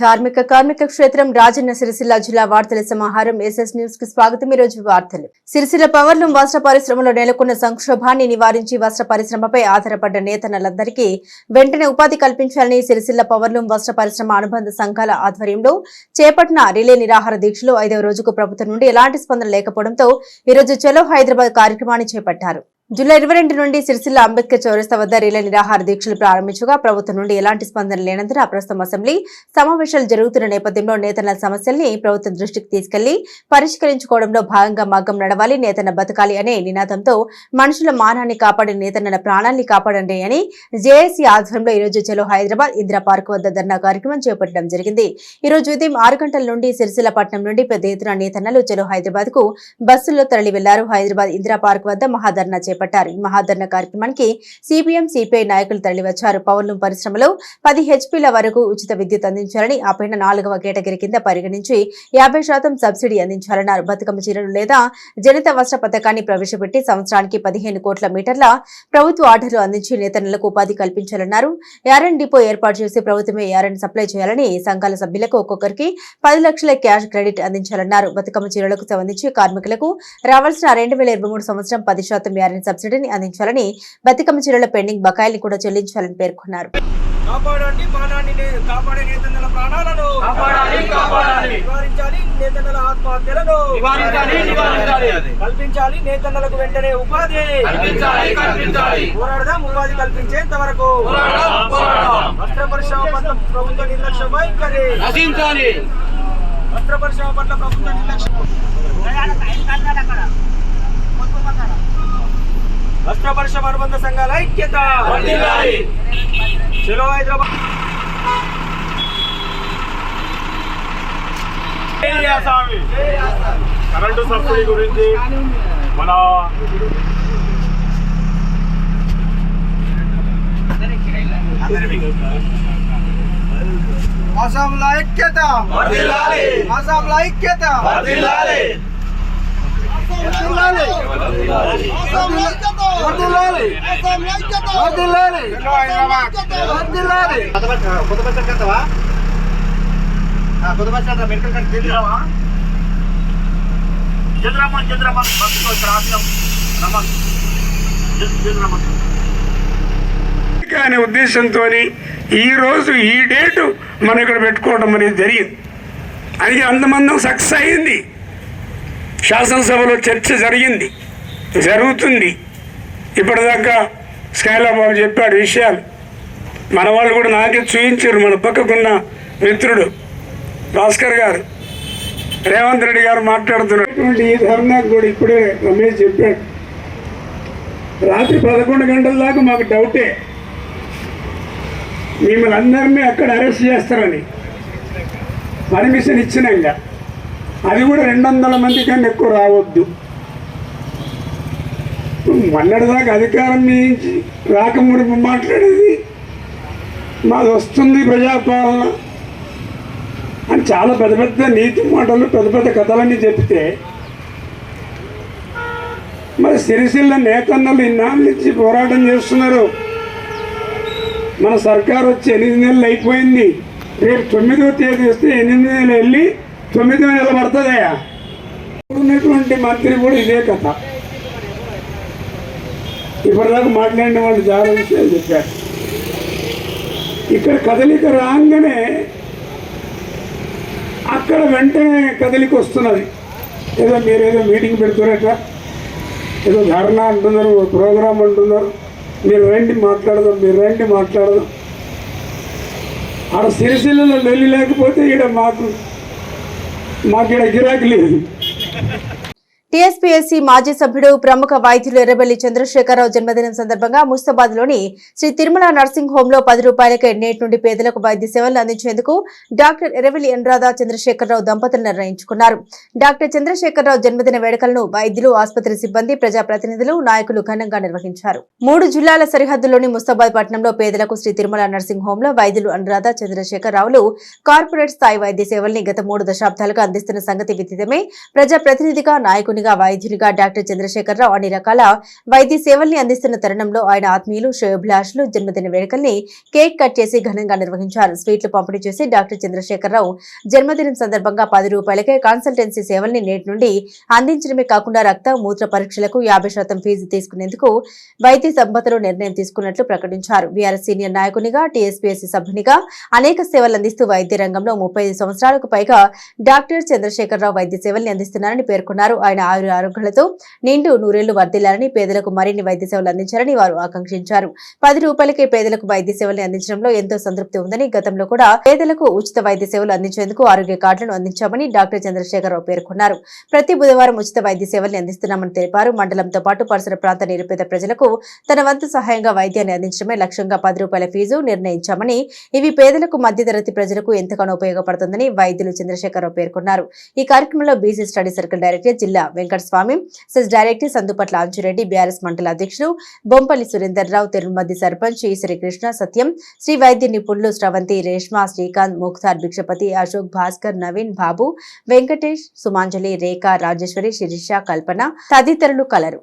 ధార్మిక కార్మిక క్షేత్రం రాజన్న సిరిసిల్ల జిల్లా వార్తల సమాహారం ఎస్ఎస్ న్యూస్కి స్వాగతం. ఈ రోజు వార్తలు. సిరిసిల్ల పవర్లూమ్ వస్త్ర పరిశ్రమలో నెలకొన్న సంక్షోభాన్ని నివారించి వస్త్ర పరిశ్రమపై ఆధారపడ్డ నేతనలందరికీ వెంటనే ఉపాధి కల్పించాలని సిరిసిల్ల పవర్లూమ్ వస్త్ర పరిశ్రమ అనుబంధ సంఘాల ఆధ్వర్యంలో చేపట్టిన రిలే నిరాహార దీక్షలో ఐదవ రోజుకు ప్రభుత్వం నుండి ఎలాంటి స్పందన లేకపోవడంతో ఈ రోజు చలో హైదరాబాద్ కార్యక్రమాన్ని చేపట్టారు. జూలై ఇరవై రెండు నుండి సిరిసిల్ల అంబేద్కర్ చౌరస్తా వద్ద రీల నిరాహార దీక్షలు ప్రారంభించగా ప్రభుత్వం నుండి ఎలాంటి స్పందన లేనందున ప్రస్తుతం అసెంబ్లీ సమావేశాలు జరుగుతున్న నేపథ్యంలో నేతన్న సమస్యల్ని ప్రభుత్వం దృష్టికి తీసుకెళ్ళి పరిష్కరించుకోవడంలో భాగంగా మగ్గం నడవాలి నేతన్న బతకాలి అనే నినాదంతో మనుషుల మానాన్ని కాపాడి నేతన్న ప్రాణాన్ని కాపాడండి అని జేఏసీ ఆధ్వర్యంలో ఈ రోజు చలో హైదరాబాద్ ఇందిరా పార్క్ వద్ద ధర్నా కార్యక్రమం చేపట్టడం జరిగింది. ఈరోజు ఉదయం ఆరు గంటల నుండి సిరిసిల్ల పట్టణం నుండి పెద్ద ఎత్తున నేతన్నలు చలో హైదరాబాద్కు బస్సుల్లో తరలి వెళ్ళారు హైదరాబాద్ ఇందిరా పార్క్ వద్ద మహాధర్నా చేపట్టారు ఈ మహాధర్నా కార్యక్రమానికి సిపిఎం సిపిఐ నాయకులు తరలివచ్చారు. పవర్లూం పరిశ్రమలో పది హెచ్పీల వరకు ఉచిత విద్యుత్ అందించాలని ఆ పైన నాలుగవ కేటగిరీ కింద పరిగణించి యాభై శాతం సబ్సిడీ అందించాలన్నారు. బతుకమ్మ చీరలు లేదా జనిత వస్త్ర పథకాన్ని ప్రవేశపెట్టి సంవత్సరానికి పదిహేను కోట్ల మీటర్ల ప్రభుత్వ ఆర్డర్లు అందించి నేతలకు ఉపాధి కల్పించాలన్నారు. యారన్ డిపో ఏర్పాటు చేసి ప్రభుత్వమే యారన్ సప్లై చేయాలని సంఘాల సభ్యులకు ఒక్కొక్కరికి పది లక్షల క్యాష్ క్రెడిట్ అందించాలన్నారు. బతుకమ్మ చీరలకు సంబంధించి కార్మికులకు రావాల్సిన రెండు వేల ఇరవై మూడు సంవత్సరం పది శాతం యారన్ సబ్సిడీని అందించాలని బతుకమ్మ చీరల పెండింగ్ బకాయిల్ని కూడా చెల్లించాలని పేర్కొన్నారు. కాపాడండి మానాన్ని నే- కాపాడే నేతన్నల ప్రాణాలను. కాపాడాలి, కాపాడాలి. నివారించాలి నేతన్నల ఆత్మహత్యలను. నివారించాలి, నివారించాలి. కల్పించాలి నేతన్నలకు వెంటనే ఉపాధి. కల్పించాలి, కల్పించాలి. పోరాడదాం ఉపాధి కల్పించేంత వరకు. పోరాడదాం, పోరాడదాం. వస్త్ర పరిశ్రమ పట్ల ప్రభుత్వ నిర్లక్ష్య వైఖరి. నశించాలి. వస్త్ర పరిశ్రమ పట్ల ప్రభుత్వ నిర్లక్ష్యం. వస్త్ర పరిశ్రమ అనుబంధ సంఘాల ఐక్యత. చలో హైదరాబాద్. కరెంటు సబ్సిడీ గురించి మన అస్సాంల ఐక్యత. అస్సాంల ఐక్యత. కొత్త బస్ కడతావా కొత్త బస్ కడతా మెడికల్ కట్టి చేద్దామా చంద్రమ్మ చంద్రమ్మ చంద్రమ్మ అనే ఉద్దేశంతో ఈరోజు ఈ డేటు మనం ఇక్కడ పెట్టుకోవడం అనేది జరిగింది. అది అంతమందం సక్సెస్ అయింది. శాసనసభలో చర్చ జరిగింది. జరుగుతుంది. ఇప్పటిదాకా స్కైలా బాబు చెప్పాడు విషయాలు. మన వాళ్ళు కూడా నాకే చూపించారు మన పక్కకున్న మిత్రుడు భాస్కర్ గారు. రేవంత్ రెడ్డి గారు మాట్లాడుతున్నటువంటి ఈ ధర్నాకు కూడా ఇప్పుడే రమేష్ చెప్పాడు. రాత్రి పదకొండు గంటల దాకా మాకు డౌటే. మిమ్మల్ని అందరినీ అక్కడ అరెస్ట్ చేస్తారని. పర్మిషన్ ఇచ్చినాక అది కూడా రెండు వందల మంది కన్నా ఎక్కువ రావద్దు. మొన్నటిదాకా అధికారం నుంచి రాకముడిపు మాట్లాడేది మాది వస్తుంది ప్రజాపాలన అని చాలా పెద్ద పెద్ద నీతి మాటలు పెద్ద పెద్ద కథలన్నీ చెప్తే మరి సిరిసిల్ల నేతన్నలు ఇన్నాళ్ళ నుంచి పోరాటం చేస్తున్నారు. మన సర్కార్ వచ్చి ఎనిమిది నెలలు అయిపోయింది. రేపు తొమ్మిదో తేదీ వస్తే ఎనిమిది నెలలు వెళ్ళి తొమ్మిది నెల పడుతుందయా ఉన్నటువంటి మంత్రి కూడా ఇదే కథ. ఇప్పటిదాకా మాట్లాడిన వాళ్ళు చాలా విషయాలు చెప్పారు. ఇక్కడ కదలిక రాగానే అక్కడ వెంటనే కదలిక వస్తున్నది. ఏదో మీరు ఏదో మీటింగ్ పెడుతున్నారట ఏదో ధర్నా అంటున్నారు ప్రోగ్రామ్ అంటున్నారు. మీరు రండి మాట్లాడదాం మీరు రండి మాట్లాడదాం. ఆడ సిరిసిల్లలో వెళ్ళి లేకపోతే ఈడ మాకు మాకు ఈడ గిరాకీ లేదు టీఎస్పీఎస్సీ మాజీ సభ్యుడు ప్రముఖ వైద్యులు ఎర్రబెల్లి చంద్రశేఖరరావు జన్మదినం సందర్భంగా ముస్తాబాద్లోని శ్రీ తిరుమల నర్సింగ్ హోమ్లో పది రూపాయలకే నేటి నుండి పేదలకు వైద్య సేవలు అందించేందుకు డాక్టర్ ఎర్రబెల్లి అనురాధ చంద్రశేఖరరావు దంపతులు నిర్ణయించుకున్నారు. డాక్టర్ చంద్రశేఖరరావు జన్మదిన వేడుకలను వైద్యులు ఆసుపత్రి సిబ్బంది ప్రజాప్రతినిధులు నాయకులు ఘనంగా నిర్వహించారు. మూడు జిల్లాల సరిహద్దులోని ముస్తాబాద్ పట్టణంలో పేదలకు శ్రీ తిరుమల నర్సింగ్ హోమ్లో వైద్యులు అనురాధ చంద్రశేఖరరావులు కార్పొరేట్ స్థాయి వైద్య సేవల్ని గత మూడు దశాబ్దాలుగా అందిస్తున్న సంగతి విదితమే ప్రజాప్రతినిధిగా నాయకుని నిపుణుడిగా వైద్యునిగా డాక్టర్ చంద్రశేఖరరావు అన్ని రకాల వైద్య సేవల్ని అందిస్తున్న తరుణంలో ఆయన ఆత్మీయులు శ్రేయోభిలాషులు జన్మదిన వేడుకల్ని కేక్ కట్ చేసి ఘనంగా నిర్వహించారు. స్వీట్లు పంపిణీ చేసి డాక్టర్ చంద్రశేఖరరావు జన్మదినం సందర్భంగా పది రూపాయలకే కన్సల్టెన్సీ సేవల్ని నేటి నుండి అందించడమే కాకుండా రక్త మూత్ర పరీక్షలకు యాభై శాతం ఫీజు తీసుకునేందుకు వైద్య సంపదలో నిర్ణయం తీసుకున్నట్లు ప్రకటించారు. బీఆర్ఎస్ సీనియర్ నాయకునిగా టీఎస్పీఎస్సీ సభ్యునిగా అనేక సేవలు అందిస్తూ వైద్య రంగంలో ముప్పై సంవత్సరాలకు పైగా డాక్టర్ చంద్రశేఖరరావు వైద్య సేవల్ని అందిస్తున్నారని పేర్కొన్నారు. ఆయన ఆయుర ఆరోగ్యాలతో నిండు నూరేళ్ళు వర్దిల్లాలని పేదలకు మరిన్ని వైద్య సేవలు అందించారని వారు ఆకాంక్షించారు. పది రూపాయలకే పేదలకు వైద్య సేవల్ని అందించడంలో ఎంతో సంతృప్తి ఉందని గతంలో కూడా పేదలకు ఉచిత వైద్య సేవలు అందించేందుకు ఆరోగ్య కార్డులను అందించామని డాక్టర్ చంద్రశేఖరరావు పేర్కొన్నారు. ప్రతి బుధవారం ఉచిత వైద్య సేవల్ని అందిస్తున్నామని తెలిపారు. మండలంతో పాటు పరిసర ప్రాంత నిరుపేద ప్రజలకు తన వంతు సహాయంగా వైద్యాన్ని అందించడమే లక్ష్యంగా పది రూపాయల ఫీజు నిర్ణయించామని ఇవి పేదలకు మధ్యతరగతి ప్రజలకు ఎంతగానో ఉపయోగపడుతుందని వైద్యులు చంద్రశేఖరరావు పేర్కొన్నారు. ఈ కార్యక్రమంలో బీసీ స్టడీ సర్కిల్ డైరెక్టర్ జిల్లా Venkataswamy CESS director Sandupatla Anjureddy BRS మండల అధ్యక్షులు బొంపల్లి సురేందర్ రావు తిరుమతి సర్పంచ్ ఈశ్వరి కృష్ణ సత్యం శ్రీ వైద్య నిపుణులు స్రవంతి రేష్మా శ్రీకాంత్ ముఖ్తార్ భిక్షపతి అశోక్ భాస్కర్ నవీన్ బాబు వెంకటేష్ సుమాంజలి రేఖ రాజేశ్వరి శిరీష కల్పన తదితరులు కలరు.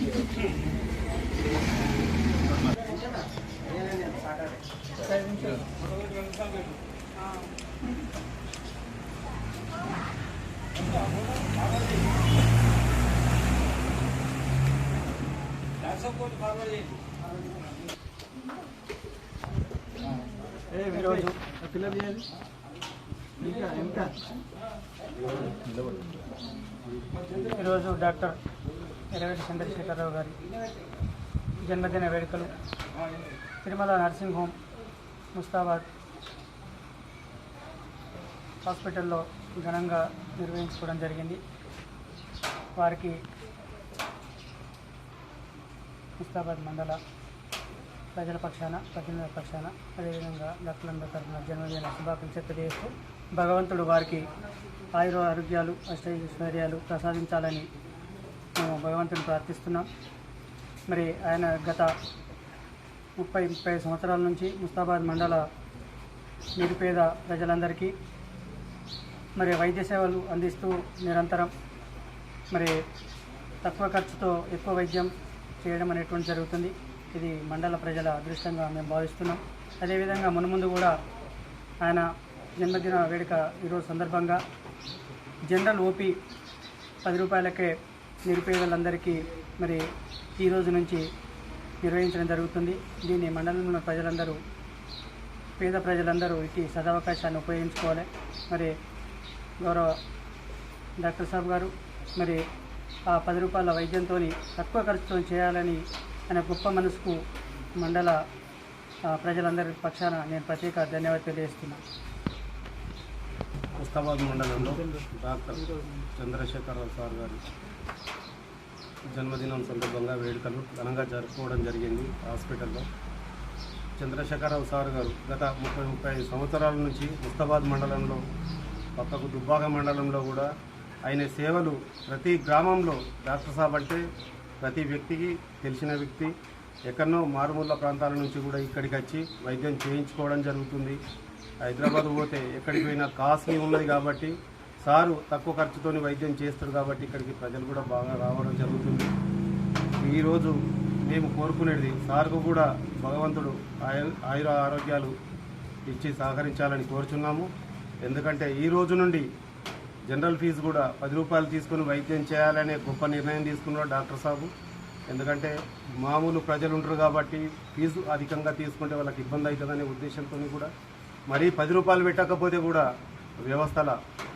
ఈరోజు డాక్టర్ ఎరవేటి చంద్రశేఖరరావు గారి జన్మదిన వేడుకలు. తిరుమల నర్సింగ్ హోమ్ ముస్తాబాద్ హాస్పిటల్లో ఘనంగా నిర్వహించుకోవడం జరిగింది. వారికి ముస్తాబాద్ మండల ప్రజల పక్షాన ప్రజల పక్షాన అదేవిధంగా డాక్టర్లందరి తరఫున జన్మదిన శుభాకాంక్షలు తెలియజేస్తూ భగవంతుడు వారికి ఆయుర ఆరోగ్యాలు అష్టైశ్వర్యాలు ప్రసాదించాలని మేము భగవంతుని ప్రార్థిస్తున్నాం. మరి ఆయన గత ముప్పై ముప్పై సంవత్సరాల నుంచి ముస్తాబాద్ మండల నిరుపేద ప్రజలందరికీ మరి వైద్య సేవలు అందిస్తూ నిరంతరం మరి తక్కువ ఖర్చుతో ఎక్కువ వైద్యం చేయడం అనేటువంటి జరుగుతుంది. ఇది మండల ప్రజల అదృష్టంగా మేము భావిస్తున్నాం. అదేవిధంగా మున్ముందు కూడా ఆయన జన్మదిన వేడుక ఈరోజు సందర్భంగా జనరల్ ఓపీ పది రూపాయలకే నిరుపేదలందరికీ మరి ఈ రోజు నుంచి నిర్వహించడం జరుగుతుంది. దీన్ని మండలంలో ప్రజలందరూ పేద ప్రజలందరూ ఇటు సదవకాశాన్ని ఉపయోగించుకోవాలి. మరి గౌరవ డాక్టర్ సాబ్ గారు మరి ఆ పది రూపాయల వైద్యంతో తక్కువ ఖర్చుతో చేయాలని ఆయన గొప్ప మనసుకు మండల ప్రజలందరి పక్షాన నేను ప్రత్యేక ధన్యవాదాలు తెలియజేస్తున్నాను ముస్తాబాద్ మండలంలో డాక్టర్ చంద్రశేఖరరావు సార్ గారి జన్మదినం సందర్భంగా వేడుకలు ఘనంగా జరుపుకోవడం జరిగింది హాస్పిటల్లో. చంద్రశేఖరరావు సార్ గారు గత ముప్పై ముప్పై ఐదు సంవత్సరాల నుంచి ముస్తాబాద్ మండలంలో పక్కకు దుబ్బాక మండలంలో కూడా ఆయన సేవలు ప్రతి గ్రామంలో డాక్టర్ సాబ్ అంటే ప్రతి వ్యక్తికి తెలిసిన వ్యక్తి ఎక్కడనో మారుమూల ప్రాంతాల నుంచి కూడా ఇక్కడికి వచ్చి వైద్యం చేయించుకోవడం జరుగుతుంది. హైదరాబాద్ పోతే ఎక్కడికి పోయినా కాస్ట్లీ ఉన్నది కాబట్టి సారు తక్కువ ఖర్చుతోని వైద్యం చేస్తాడు కాబట్టి ఇక్కడికి ప్రజలు కూడా బాగా రావడం జరుగుతుంది. ఈరోజు మేము కోరుకునేది సార్కు కూడా భగవంతుడు ఆయు ఆయుర ఆరోగ్యాలు ఇచ్చి సహకరించాలని కోరుచున్నాము. ఎందుకంటే ఈ రోజు నుండి జనరల్ ఫీజు కూడా పది రూపాయలు తీసుకుని వైద్యం చేయాలనే గొప్ప నిర్ణయం తీసుకున్నాడు డాక్టర్ సాబు. ఎందుకంటే మామూలు ప్రజలు ఉంటారు కాబట్టి ఫీజు అధికంగా తీసుకుంటే వాళ్ళకి ఇబ్బంది అవుతుందనే ఉద్దేశంతో కూడా. మరీ పది రూపాయలు పెట్టకపోతే కూడా వ్యవస్థల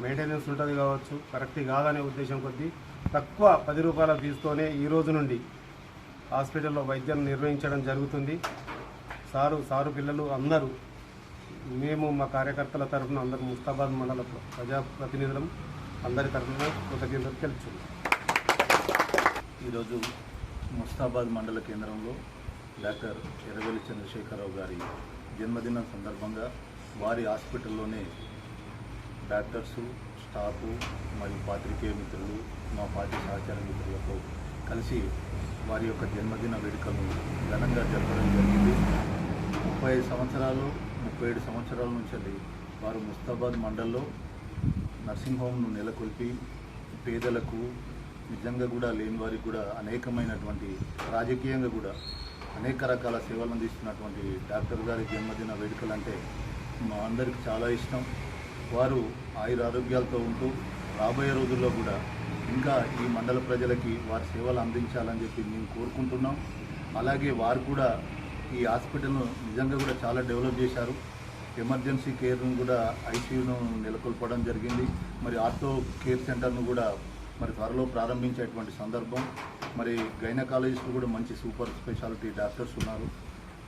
మెయింటెనెన్స్ ఉంటుంది కావచ్చు కరెక్ట్ కాదనే ఉద్దేశం కొద్దీ తక్కువ పది రూపాయల ఫీజుతోనే ఈ రోజు నుండి హాస్పిటల్లో వైద్యం నిర్వహించడం జరుగుతుంది. సారు సారు పిల్లలు అందరూ మేము మా కార్యకర్తల తరఫున అందరు ముస్తాబాద్ మండల ప్రజాప్రతినిధులం అందరి తరఫున కృతజ్ఞతలు తెలుపుతున్నాం. ఈరోజు ముస్తాబాద్ మండల కేంద్రంలో డాక్టర్ ఎర్రవెల్లి చంద్రశేఖరరావు గారి జన్మదినం సందర్భంగా వారి హాస్పిటల్లోనే డాక్టర్సు స్టాఫు మరియు పాత్రికేయ మిత్రులు మా పార్టీ సహచార మిత్రులతో కలిసి వారి యొక్క జన్మదిన వేడుకలను ఘనంగా జరపడం జరిగింది. ముప్పై ఐదు సంవత్సరాలు ముప్పై ఏడు సంవత్సరాల నుంచి వారు ముస్తాబాద్ మండల్లో నర్సింగ్ హోమ్ను నెలకొల్పి పేదలకు నిజంగా కూడా లేని వారికి కూడా అనేకమైనటువంటి రాజకీయంగా కూడా అనేక రకాల సేవలు అందిస్తున్నటువంటి డాక్టర్ గారి జన్మదిన వేడుకలు అంటే మా అందరికి చాలా ఇష్టం. వారు ఆయుర ఆరోగ్యాలతో ఉంటూ రాబోయే రోజుల్లో కూడా ఇంకా ఈ మండల ప్రజలకి వారి సేవలు అందించాలని చెప్పి మేము కోరుకుంటున్నాం. అలాగే వారు కూడా ఈ హాస్పిటల్ను నిజంగా కూడా చాలా డెవలప్ చేశారు. ఎమర్జెన్సీ కేర్ను కూడా ఐసీయూను నెలకొల్పడం జరిగింది. మరి ఆర్థో కేర్ సెంటర్ను కూడా మరి త్వరలో ప్రారంభించేటువంటి సందర్భం. మరి గైనకాలజిస్టులు కూడా మంచి సూపర్ స్పెషాలిటీ డాక్టర్స్ ఉన్నారు.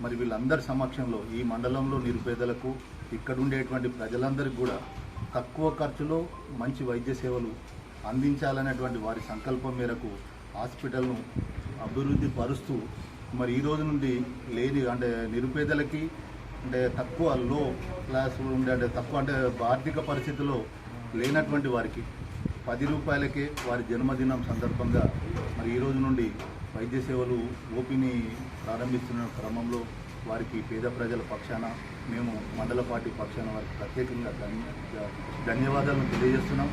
మరి వీళ్ళందరి సమక్షంలో ఈ మండలంలో నిరుపేదలకు ఇక్కడ ఉండేటువంటి ప్రజలందరికీ కూడా తక్కువ ఖర్చులో మంచి వైద్య సేవలు అందించాలనేటువంటి వారి సంకల్పం మేరకు హాస్పిటల్ను అభివృద్ధి పరుస్తూ మరి ఈ రోజు నుండి లేని అంటే నిరుపేదలకి అంటే తక్కువ లో క్లాస్ ఉండే అంటే తక్కువ అంటే ఆర్థిక పరిస్థితిలో లేనటువంటి వారికి పది రూపాయలకే వారి జన్మదినం సందర్భంగా మరి ఈ రోజు నుండి వైద్య సేవలు ఓపీని ప్రారంభిస్తున్న క్రమంలో వారికి పేద ప్రజల పక్షాన మేము మండల పార్టీ పక్షాన వారికి ప్రత్యేకంగా ధన్య ధన్యవాదాలను తెలియజేస్తున్నాం.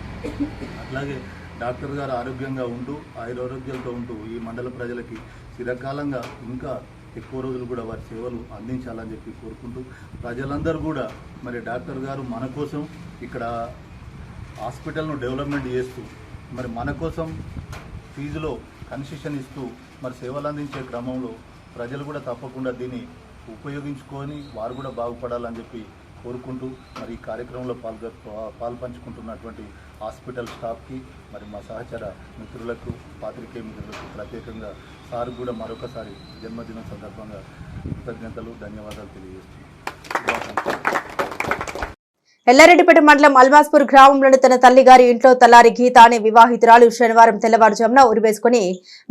అట్లాగే డాక్టర్ గారు ఆరోగ్యంగా ఉంటూ ఆయురారోగ్యాలతో ఉంటూ ఈ మండల ప్రజలకి చిరకాలంగా ఇంకా ఎక్కువ రోజులు కూడా వారి సేవలు అందించాలని చెప్పి కోరుకుంటూ ప్రజలందరూ కూడా మరి డాక్టర్ గారు మన కోసం ఇక్కడ హాస్పిటల్ను డెవలప్మెంట్ చేస్తూ మరి మన కోసం ఫీజులో కన్సెషన్ ఇస్తూ మరి సేవలు అందించే క్రమంలో ప్రజలు కూడా తప్పకుండా దీన్ని ఉపయోగించుకొని వారు కూడా బాగుపడాలని చెప్పి కోరుకుంటూ మరి ఈ కార్యక్రమంలో పాల్గొ పాల్పంచుకుంటున్నటువంటి హాస్పిటల్ స్టాఫ్కి మరి మా సహచర మిత్రులకు పాత్రికేయ మిత్రులకు ప్రత్యేకంగా సార్ కూడా మరొకసారి జన్మదినం సందర్భంగా కృతజ్ఞతలు ధన్యవాదాలు తెలియజేస్తున్నాను. ఎల్లారెడ్డిపేట మండలం అల్మాస్పూర్ గ్రామంలోని తన తల్లిగారి ఇంట్లో తలారి గీత అనే వివాహితురాలు శనివారం తెల్లవారుజామున ఉరివేసుకుని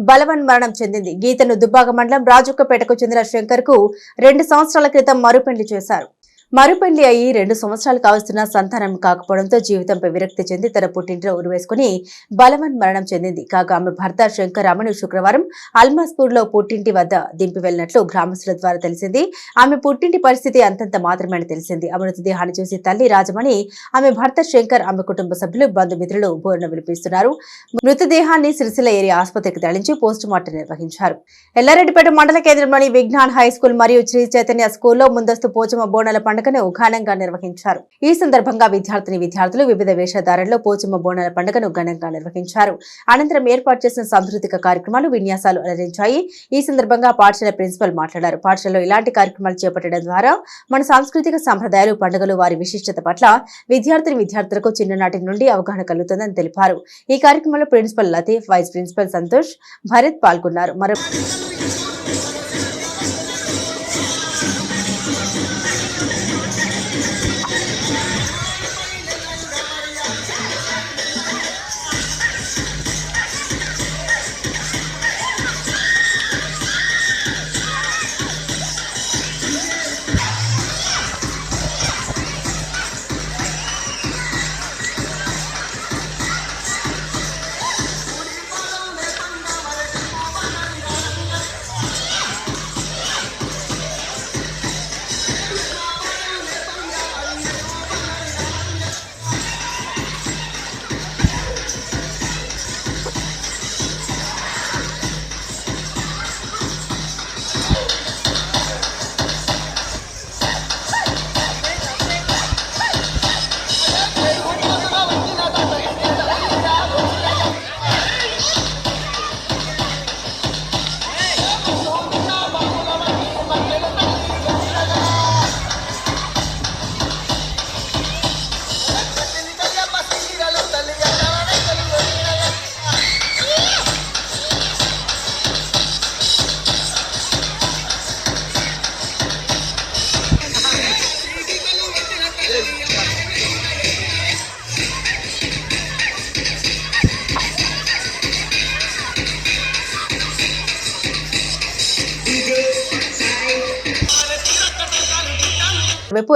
బలవన్ మరణం చెందింది. గీతను దుబ్బాక మండలం రాజుక్కపేటకు చెందిన శంకర్కు రెండు సంవత్సరాల క్రితం మరుపెండ్లి చేశారు. మరుపెళ్ళి అయి రెండు సంవత్సరాలు కావస్తున్న సంతానం కాకపోవడంతో జీవితంపై విరక్తి చెంది తన పుట్టింటిలో ఉరివేసుకుని బలవన్ మరణం చెందింది. కాగా ఆమె భర్త శంకరామను శుక్రవారం అల్మాస్పూర్లో పుట్టింటి వద్ద దింపి వెళ్ళినట్లు గ్రామస్తుల ద్వారా తెలిసింది. ఆమె పుట్టింటి పరిస్థితి అంతంత మాత్రమే తెలిసింది. ఆ మృతదేహాన్ని చూసి తల్లి రాజమణి ఆమె భర్త శంకర్ ఆమె కుటుంబ సభ్యులు బంధుమిత్రులు బోర్న విలిపిస్తున్నారు. మృతదేహాన్ని సిరిసిల్ల ఏరియా ఆసుపత్రికి తరలించి పోస్టు మార్టం నిర్వహించారు. ఎల్లారెడ్డిపేట మండల కేంద్రంలోని విజ్ఞాన్ హై స్కూల్ మరియు శ్రీ చైతన్య స్కూల్లో ముందస్తు పోచమ్మ బోనాల పండుగను ఘనంగా నిర్వహించారు. ఈ సందర్భంగా విద్యార్థిని విద్యార్థులు వివిధ వేషధారణలో పోచమ్మ బోనాల పండుగను ఘనంగా నిర్వహించారు. అనంతరం ఏర్పాటు చేసిన సాంస్కృతిక కార్యక్రమాలు విన్యాసాలు అలరించాయి. ఈ సందర్భంగా పాఠశాల ప్రిన్సిపల్ మాట్లాడారు. పాఠశాలలో ఇలాంటి కార్యక్రమాలు చేపట్టడం ద్వారా మన సాంస్కృతిక సంప్రదాయాలు పండుగలు వారి విశిష్టత పట్ల విద్యార్థిని విద్యార్థులకు చిన్ననాటి నుండి అవగాహన కలుగుతుందని తెలిపారు. ఈ కార్యక్రమంలో principal Latif vice principal Santosh Bharat పాల్గొన్నారు. మరో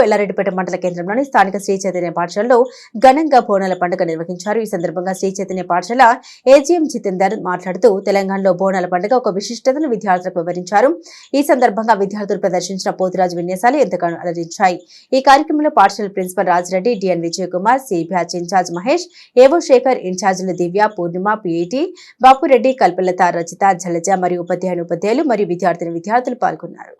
ఎల్లారెడ్డిపేట మండల కేంద్రంలోని స్థానిక శ్రీ చైతన్య పాఠశాలలో ఘనంగా బోనాల పండుగ నిర్వహించారు. ఈ సందర్భంగా శ్రీ చైతన్య పాఠశాల ఏజీఎం జితేందర్ మాట్లాడుతూ తెలంగాణలో బోనాల పండుగ ఒక విశిష్టతను విద్యార్థులకు వివరించారు. ఈ సందర్భంగా విద్యార్థులు ప్రదర్శించిన పోతురాజు విన్యాసాలు ఎంతగానో అలరించాయి. ఈ కార్యక్రమంలో పాఠశాల principal Rajireddy DN Vijay Kumar C batch in-charge Mahesh AO Shekar ఇన్ఛార్జీలు Divya Purnima P I T Bapureddy Kalpalatha Rachitha Jalaja మరియు ఉపాధ్యాయులు ఉపాధ్యాయులు మరియు విద్యార్థిని విద్యార్థులు పాల్గొన్నారు.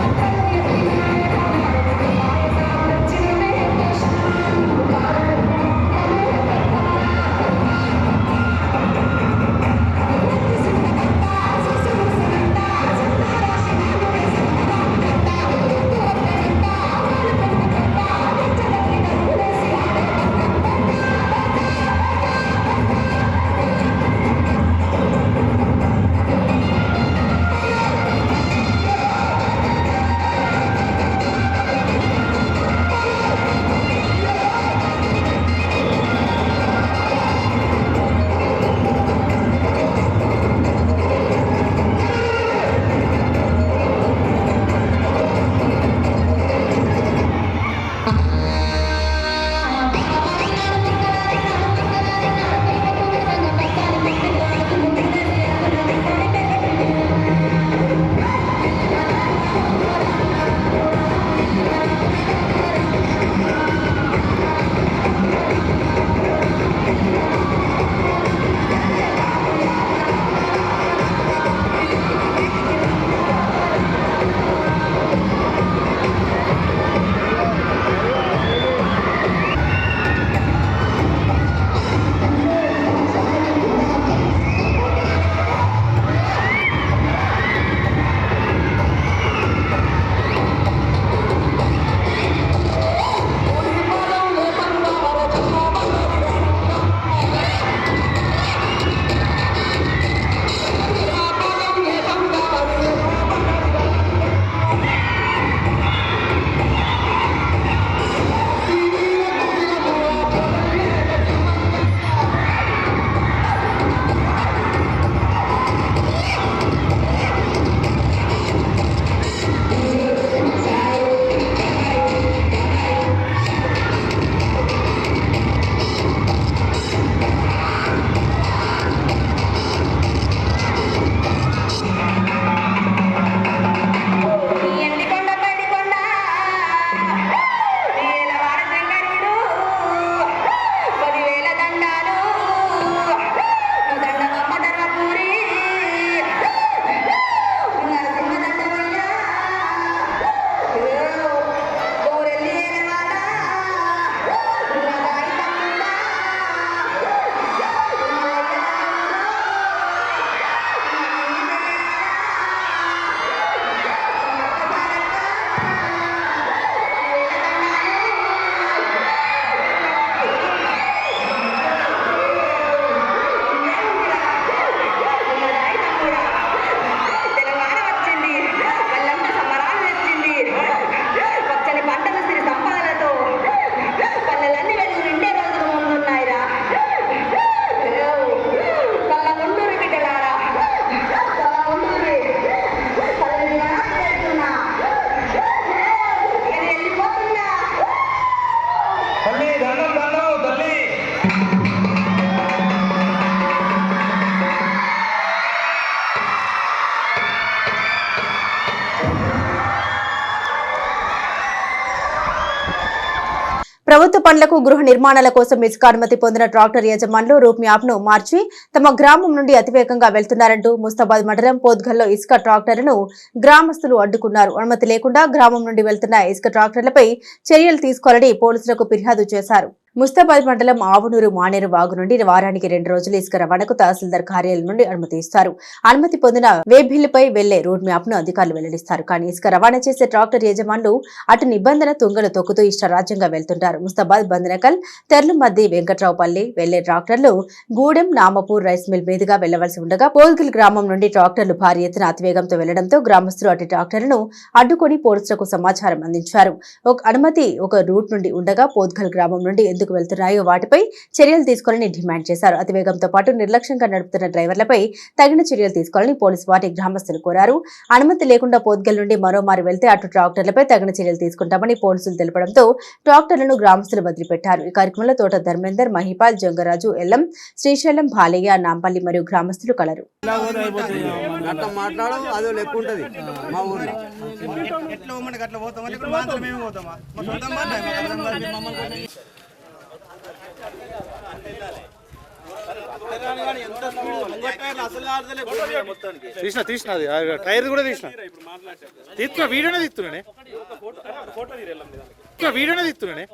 ప్రభుత్వ పనులకు గృహ నిర్మాణాల కోసం ఇసుక అనుమతి పొందిన ట్రాక్టర్ యజమానులు రూట్ మ్యాప్ను మార్చి తమ గ్రామం నుండి అతివేగంగా వెళ్తున్నారంటూ ముస్తాబాద్ మండలం పోద్గల్లో ఇసుక ట్రాక్టర్లను గ్రామస్తులు అడ్డుకున్నారు. అనుమతి లేకుండా గ్రామం నుండి వెళ్తున్న ఇసుక ట్రాక్టర్లపై చర్యలు తీసుకోవాలని పోలీసులకు ఫిర్యాదు చేశారు. ముస్తాబాద్ మండలం ఆవునూరు మానేరు వాగు నుండి వారానికి రెండు రోజులు ఇసుక రవాణాకు తహసీల్దార్ కార్యాలయం నుండి అనుమతి ఇస్తారు. అనుమతి పొందిన వేబిల్లుపై వెళ్ళే రోడ్ మ్యాప్ను అధికారులు వెల్లడిస్తారు. కానీ ఇసుక రవాణా చేసే ట్రాక్టర్ యజమానులు అటు నిబంధన తుంగలు తొక్కుతూ ఇష్టరాజ్యంగా వెళ్తుంటారు. ముస్తాబాద్ బందనకల్ తెర్లమద్ది వెంకట్రావుపల్లి వెళ్ళే ట్రాక్టర్లు గూడెం నామపూర్ రైస్ మిల్ మీదుగా వెళ్ళవలసి ఉండగా పోల్గిల్ గ్రామం నుండి ట్రాక్టర్లు భారీ ఎత్తున అతివేగంతో వెళ్ళడంతో గ్రామస్తులు అటు ట్రాక్టర్లను అడ్డుకొని పోలీసులకు సమాచారం అందించారు. ఒక అనుమతి ఒక రూట్ నుండి ఉండగా పోద్గల్ గ్రామం నుండి ఎందుకు ఎందుకు వెళ్తున్నాయో వాటిపై చర్యలు తీసుకోవాలని డిమాండ్ చేశారు. అతివేగంతో పాటు నిర్లక్ష్యంగా నడుపుతున్న డ్రైవర్లపై తగిన చర్యలు తీసుకోవాలని పోలీసు వారి గ్రామస్తులు కోరారు. అనుమతి లేకుండా పోద్గల్ నుండి మరోమారు వెళ్తే అటు ట్రాక్టర్లపై తగిన చర్యలు తీసుకుంటామని పోలీసులు తెలపడంతో ట్రాక్టర్లను గ్రామస్తులు వదిలిపెట్టారు. ఈ కార్యక్రమంలో తోట ధర్మేందర్ మహిపాల్ జంగరాజు ఎల్లం శ్రీశైలం బాలయ్య నాంపల్లి మరియు గ్రామస్తులు కలరు. ఎట్లా అట్లా పోతామా లేకపోతే మాత్రం మేము పోతామా మా సొంతం మాట, మా సొంతం మాట, మమ్మల్ని కొట్టి- ఎంత స్పీడ్ ముంగట టైర్లు అసలు ఆడతలే పోయినాయి మొత్తానికి. తీసిన తీసిన అది. టైర్ కూడా తీసిన. తీస్తున్నా వీడియోనే తీస్తున్నానే తీస్తున్నా, వీడియోనే తీస్తున్నానే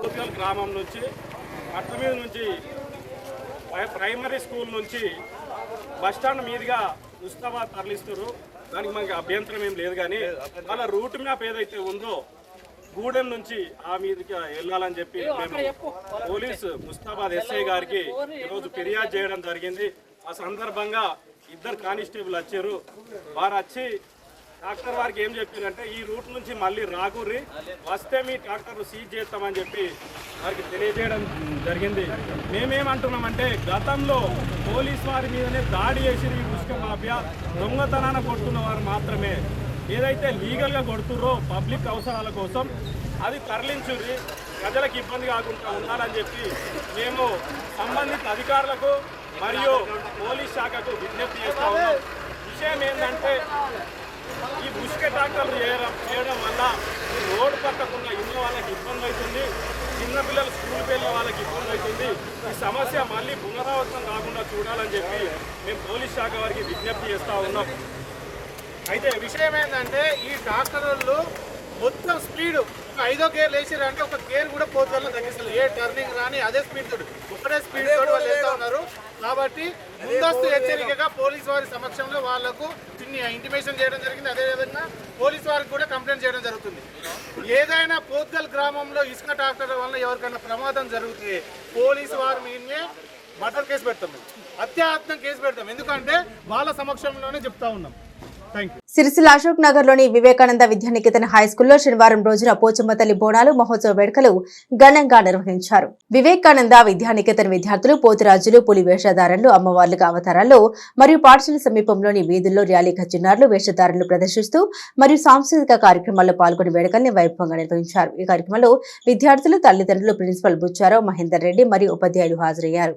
కోతిగల్ గ్రామం నుంచి అట్ల మీద నుంచి ప్రైమరీ స్కూల్ నుంచి బస్టాండ్ మీదుగా ముస్తాబాద్ తరలిస్తున్నారు. దానికి మనకి అభ్యంతరం ఏం లేదు కానీ వాళ్ళ రూట్ మ్యాప్ ఏదైతే ఉందో గూడెం నుంచి ఆ మీదకి వెళ్ళాలని చెప్పి మేము పోలీసు ముస్తాబాద్ ఎస్ఐ గారికి ఈరోజు ఫిర్యాదు చేయడం జరిగింది. ఆ సందర్భంగా ఇద్దరు కానిస్టేబుల్ వచ్చారు. వారు వచ్చి డాక్టర్ వారికి ఏం చెప్పిందంటే ఈ రూట్ నుంచి మళ్ళీ రాకూర్రి వస్తే మీ ట్రాక్టర్ సీజ్ చేస్తామని చెప్పి వారికి తెలియజేయడం జరిగింది. మేమేమంటున్నామంటే గతంలో పోలీస్ వారి మీదనే దాడి చేసి ఈ ఉష్క మాఫియా దొంగతనాన కొడుతున్న వారు మాత్రమే. ఏదైతే లీగల్గా కొడుతుర్రో పబ్లిక్ అవసరాల కోసం అది తరలించుర్రి ప్రజలకు ఇబ్బంది కాకుండా ఉండాలని చెప్పి మేము సంబంధిత అధికారులకు మరియు పోలీస్ శాఖకు విజ్ఞప్తి చేస్తా ఉన్నాం. విషయం ఏంటంటే ఈ ఉసుక ట్రాక్టర్లు చేయడం చేయడం వల్ల రోడ్డు పక్కకున్న ఇళ్ళ వాళ్ళకి ఇబ్బంది అవుతుంది చిన్నపిల్లలు స్కూల్కి వెళ్ళిన వాళ్ళకి ఇబ్బంది అవుతుంది ఈ సమస్య మళ్ళీ పునరావృతం కాకుండా చూడాలని చెప్పి మేము పోలీస్ శాఖ వారికి విజ్ఞప్తి చేస్తూ ఉన్నాం. అయితే విషయం ఏంటంటే ఈ డాక్టర్లు మొత్తం స్పీడ్ ఒక ఐదో గేర్ వేసారంటే ఒక గేర్ కూడా పోతున్న తగ్గిస్తారు ఏ టర్నింగ్ రాని అదే స్పీడ్ తోడు ఒకటే స్పీడ్ తోడు వాళ్ళు ఉన్నారు. కాబట్టి ముందస్తు హెచ్చరికగా పోలీస్ వారి సమక్షంలో వాళ్ళకు చిన్ని ఇంటిమేషన్ చేయడం జరిగింది. అదేవిధంగా పోలీస్ వారికి కూడా కంప్లైంట్ చేయడం జరుగుతుంది. ఏదైనా పోత్గల్ గ్రామంలో ఇసుక ట్రాక్టర్ వల్ల ఎవరికైనా ప్రమాదం జరిగితే పోలీసు వారి మీదే మర్డర్ కేసు పెడతాం మేము. కేసు పెడతాం. ఎందుకంటే వాళ్ళ సమక్షంలోనే చెప్తా ఉన్నాం. థ్యాంక్ యూ సిరిసిల్ల అశోక్ నగర్లోని వివేకానంద విద్యానికేతన్ హై స్కూల్లో శనివారం రోజున పోచమ్మ తల్లి బోనాలు మహోత్సవ వేడుకలు ఘనంగా నిర్వహించారు. వివేకానంద విద్యానికేతన్ విద్యార్థులు పోతురాజులు పులి వేషధారులు అమ్మవార్లుగా అవతారాల్లో మరియు పాఠశాల సమీపంలోని వీధుల్లో ర్యాలీ చిన్నారులు వేషధారులు ప్రదర్శిస్తూ మరియు సాంస్కృతిక కార్యక్రమాల్లో పాల్గొని వేడుకల్ని వైభవంగా నిర్వహించారు. ఈ కార్యక్రమంలో విద్యార్థులు తల్లిదండ్రులు ప్రిన్సిపల్ బుచ్చారావు మహేందర్ రెడ్డి మరియు ఉపాధ్యాయులు హాజరయ్యారు.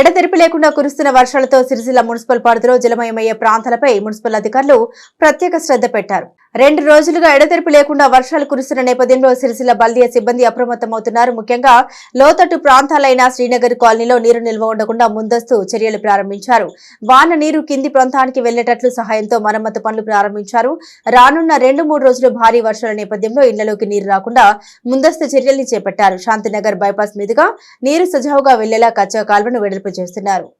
ఎడతెరిపి లేకుండా కురుస్తున్న వర్షాలతో సిరిసిల్ల మున్సిపల్ పరిధిలో జలమయమయ్యే ప్రాంతాలపై మున్సిపల్ అధికారులు ప్రత్యేక శ్రద్ధ పెట్టారు. రెండు రోజులుగా ఎడతెరిపి లేకుండా వర్షాలు కురుస్తున్న నేపథ్యంలో సిరిసిల్ల బల్దియా సిబ్బంది అప్రమత్తమవుతున్నారు. ముఖ్యంగా లోతట్టు ప్రాంతాలైన శ్రీనగర్ కాలనీలో నీరు నిల్వ ఉండకుండా ముందస్తు చర్యలు ప్రారంభించారు. వాన నీరు కింది ప్రాంతానికి వెళ్ళేటట్లు సహాయంతో మరమ్మతు పనులు ప్రారంభించారు. రానున్న రెండు మూడు రోజులు భారీ వర్షాల నేపథ్యంలో ఇళ్ళలోకి నీరు రాకుండా ముందస్తు చర్యల్ని చేపట్టారు. శాంతినగర్ బైపాస్ మీదుగా నీరు సజావుగా వెళ్ళేలా కచ్చా కాల్వను వెడల్పు చేస్తున్నారు.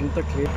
ఇంత క్లియర్